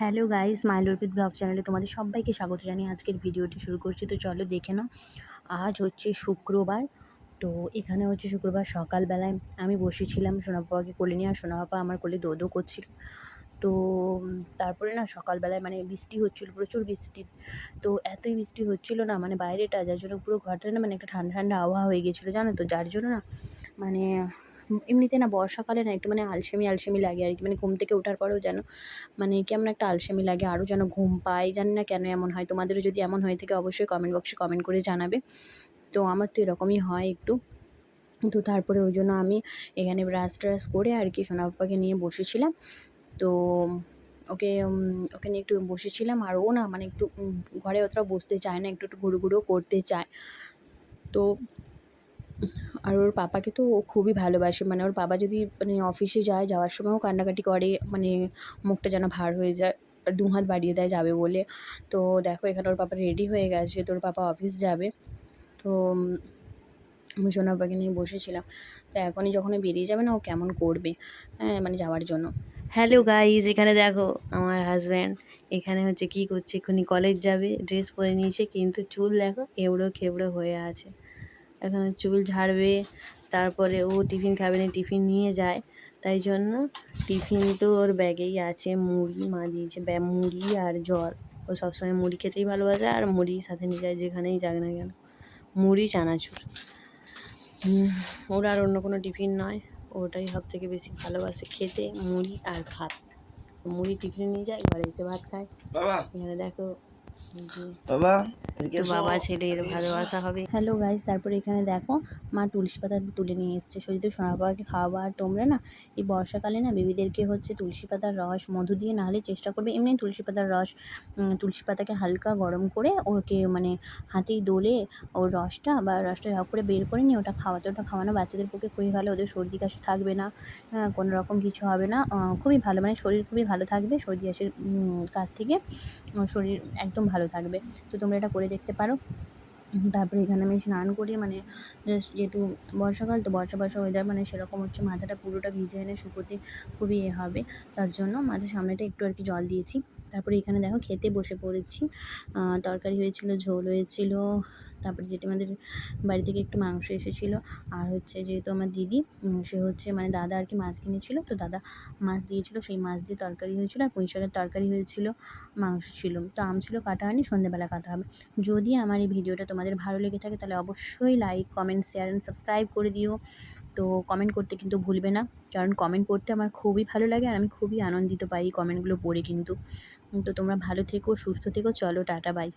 Hello guys, my লুরপিত vlog চ্যানেলে তোমাদের সবাইকে স্বাগত জানিয়ে আজকের ভিডিওটি শুরু করছি। তো চলো দেখে নাও, আজ হচ্ছে শুক্রবার। তো এখানে হচ্ছে শুক্রবার সকালবেলায় আমি বসেছিলাম সোনাপাপাকে কোলে নিয়ে, আর সোনাপাপা আমার কোলে দো দো করছিল। তো তারপরে না সকালবেলায় মানে বৃষ্টি হচ্ছিল, প্রচুর বৃষ্টি। তো এতই বৃষ্টি হচ্ছিল না মানে বাইরেটা, যার জন্য পুরো ঘরটা না মানে একটা ঠান্ডা ঠান্ডা আবহাওয়া হয়ে গেছিল, জানো তো? যার জন্য না মানে এমনিতে না বর্ষাকালে না একটু মানে আলসেমি আলসেমি লাগে আর কি মানে ঘুম থেকে ওঠার পরেও যেন মানে কেমন একটা আলসেমি লাগে আরও যেন ঘুম পাই জানি না কেন এমন হয়। তোমাদেরও যদি এমন হয়ে থাকে অবশ্যই কমেন্ট বক্সে কমেন্ট করে জানাবে। তো আমার তো এরকমই হয় একটু। তো তারপরে ওই জন্য আমি এখানে ব্রাশ ট্রাশ করে আর কি সোনা নিয়ে বসেছিলাম। তো ওকে ওকে নিয়ে একটু বসেছিলাম আর ও না মানে একটু ঘরে অতটা বসতে চায় না, একটু একটু ঘুরু ঘুরুও করতে চায়। তো আর ওর পাপাকে তো ও খুবই ভালোবাসে। মানে ওর বাবা যদি মানে অফিসে যায়, যাওয়ার সময়ও কান্নাকাটি করে মানে মুখটা যেন ভার হয়ে যায় দু হাত বাড়িয়ে দেয় যাবে বলে। তো দেখো, এখানে ওর পাপা রেডি হয়ে গেছে, তোর পাপা অফিস যাবে। তো আমি সোনা পাপাকে নিয়ে বসেছিলাম। তো এখনই যখন বেরিয়ে যাবে না, ও কেমন করবে? হ্যাঁ মানে যাওয়ার জন্য। হ্যালো গাইজ এখানে দেখো, আমার হাজব্যান্ড এখানে হচ্ছে কি করছে, এক্ষুনি কলেজ যাবে ড্রেস পরে নিয়েছে, কিন্তু চুল দেখো এবড়ো খেবড়ো হয়ে আছে। এখানে চুল ঝাড়বে তারপরে ও টিফিন খাবে না টিফিন নিয়ে যায়। তাই জন্য টিফিন তো ওর ব্যাগেই আছে মুড়ি মা দিয়েছে ব্যা মুড়ি আর জল। ও সবসময় মুড়ি খেতেই ভালোবাসে আর মুড়ি সাথে নিয়ে যায় যেখানেই যাক না কেন। মুড়ি চানাচুর। ওর আর অন্য কোনো টিফিন নয়। ওটাই সব থেকে বেশি ভালোবাসে খেতে মুড়ি আর ভাত। মুড়ি টিফিনে নিয়ে যায় ঘরে এসে ভাত খায়। এখানে দেখো বাবা তো। বাবা ছেলের ভালোবাসা হবে। হ্যালো গাইজ তারপরে এখানে দেখো মা তুলসী পাতা তুলে নিয়ে এসছে। সত্যি সোনার বাবাকে খাওয়াবো। আর তোমরা না এই বর্ষাকালে না বেবিদেরকে হচ্ছে তুলসী পাতার রস মধু দিয়ে নাহলে চেষ্টা করবে এমনি তুলসী পাতার রস তুলসী পাতাকে হালকা গরম করে ওকে মানে হাতেই দোলে ওর রসটা বা রসটা ঝপ করে বের করে নিয়ে ওটা খাওয়াতে। ওটা খাওয়ানো বাচ্চাদের পক্ষে খুবই ভালো ওদের সর্দি কাশি থাকবে না হ্যাঁ, কোনো রকম কিছু হবে না। খুবই ভালো মানে শরীর খুবই ভালো থাকবে সর্দি কাশির কাছ থেকে। শরীর একদম ভালো থাকবে। তো তোমরা এটা করে দেখতে পারো। তারপরে এখানে আমি স্নান করি মানে জাস্ট যেহেতু বর্ষাকাল, তো বর্ষা বর্ষা ওয়েদার মানে সেরকম হচ্ছে মাথাটা পুরোটা ভিজে এনে শুকোতে খুবই এ হবে। তার জন্য মাথার সামনেটা একটু আর কি জল দিয়েছি। তারপরে এখানে দেখো খেতে বসে পড়েছি। তরকারি হয়েছিল, ঝোল হয়েছিল তারপরে যেটি আমাদের বাড়ি থেকে একটু মাংস এসেছিল। আর হচ্ছে যেহেতু আমার দিদি সে হচ্ছে মানে দাদা আর কি মাছ কিনেছিল, তো দাদা মাছ দিয়েছিল, সেই মাছ দিয়ে তরকারি হয়েছিল আর পুঁই শাকের তরকারি হয়েছিল, মাংস ছিল। তো আম ছিল, কাটা হয়নি সন্ধ্যেবেলা কাটা হবে। যদি আমার এই ভিডিওটা তোমাদের ভালো লেগে থাকে তাহলে অবশ্যই like comment share and subscribe করে দিও। তো কমেন্ট করতে কিন্তু ভুলবে না, কারণ কমেন্ট পড়তে আমার খুবই ভালো লাগে আর আমি খুবই আনন্দিত পাই এই কমেন্টগুলো পড়ে কিন্তু। তো তোমরা ভালো থেকো, সুস্থ থেকো, চলো টাটা বাই